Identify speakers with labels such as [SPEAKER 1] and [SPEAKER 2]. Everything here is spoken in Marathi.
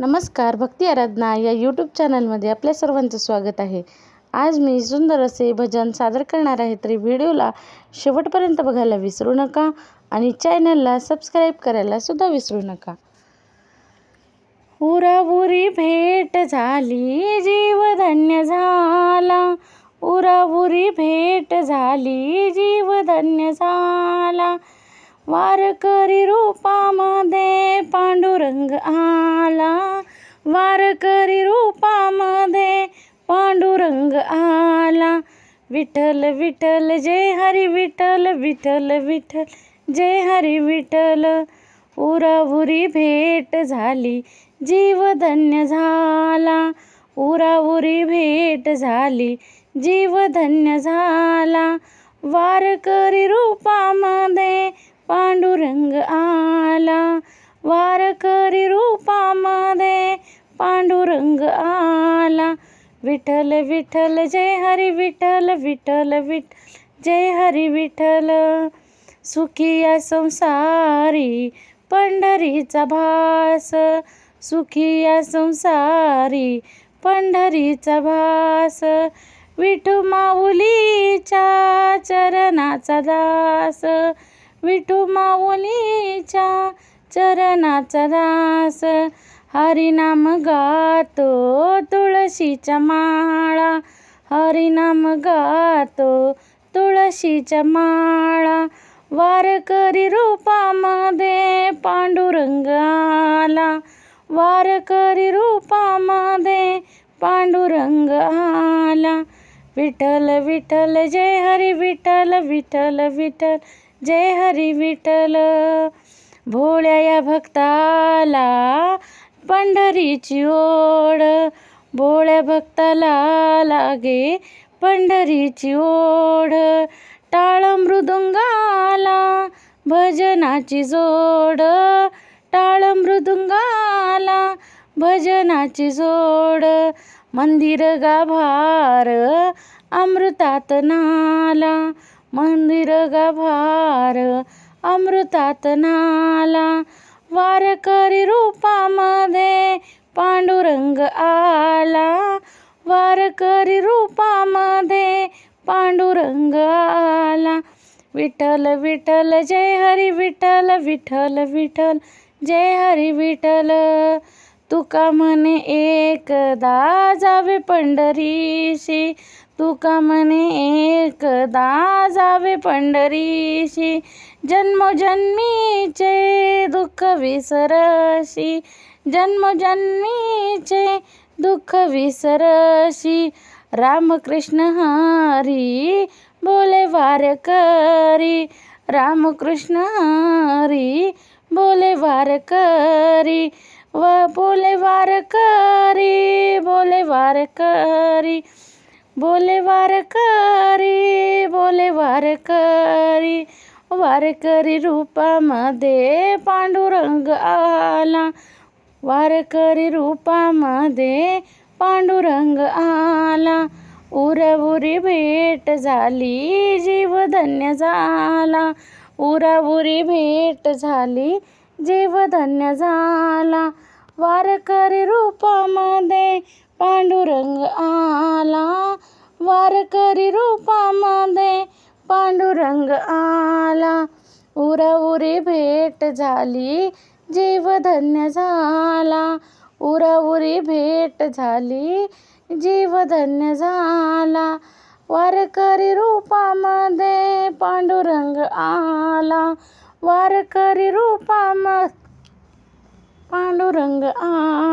[SPEAKER 1] नमस्कार भक्ती आराधना या यूट्यूब चॅनलमध्ये आपल्या सर्वांचं स्वागत आहे. आज मी सुंदर असे भजन सादर करणार आहे तरी व्हिडिओला शेवटपर्यंत बघायला विसरू नका आणि चॅनलला सबस्क्राईब करायला सुद्धा विसरू नका. उरावुरी भेट झाली जीव धन्य झाला. उरावुरी भेट झाली जीव धन्य झाला. वारकरी रूपामध्ये पांडुरंग आला. वारकरी रूपामध्ये पांडुरंग आला. विठ्ठल विठ्ठल जय हरी विठ्ठल विठ्ठल विठ्ठल जय हरी विठ्ठल. उरावुरी भेट झाली जीव धन्य झाला. उरावुरी भेट झाली जीव धन्य झाला वारकरी रूपामध्ये पांडुरंग आला. वारकरी रूपामध्ये पांडुरंग आला. विठ्ठल विठ्ठल जय हरी विठ्ठल विठ्ठल विठ्ठल जय हरी विठ्ठल. सुखिया संसारी पंढरीचा भास. सुखिया संसारी पंढरीचा भास. विठू माऊलीच्या चरणाचा दास. विठू माऊलीच्या चरणाचा दास. हरिनाम गातो तुळशीच्या माळा. हरिनाम गातो तुळशीच्या माळा. वारकरी रूपामध्ये पांडुरंग आला. वारकरी रूपामध्ये पांडुरंग आला. विठ्ठल विठ्ठल जय हरी विठ्ठल विठ्ठल विठ्ठल. जय हरी विठ्ठल. भोळ्या या भक्ताला पंढरीची ओढ. भोळ्या भक्ताला लागे पंढरीची ओढ. टाळ मृदुंगाला भजनाची जोड. टाळ मृदुंगाला भजनाची जोड. मंदिर गाभार अमृतात नाला. मंदिर गभार अमृतात नाला वारकरी रूपामध्ये पांडुरंग आला. वारकरी रूपामध्ये पांडुरंग आला. विठ्ठल विठ्ठल जय हरी विठ्ठल विठ्ठल विठ्ठल जय हरी विठ्ठल. तुका म्हणे एकदा जावे पंढरीशी. तुका म्हणे एकदा जावे पंढरीशी? जन्मोजन्मीचे दुःख विसरशी. जन्मोजन्मीचे दुःख विसरशी. रामकृष्ण हरी बोले वारकरी रामकृष्ण हरी बोले वारकरी व बोले वारकरी बोले वारकरी बोले वारकरी बोले वारकरी वारकरी रूपामध्ये पांडुरंग आला. वारकरी रूपामध्ये पांडुरंग आला. उरावुरी भेट झाली जीव धन्य झाला. उरावुरी भेट झाली जीव धन्य झाला. वारकरी रूपामध्ये पांडुरंग आला. वारकरी रूपामध्ये पांडुरंग आला. उरावुरी भेट झाली जीव धन्य झाला. उरावुरी भेट झाली जीव धन्य झाला. वारकरी रूपामध्ये पांडुरंग आला. वारकरी रूपामध्ये पांडुरंग आला.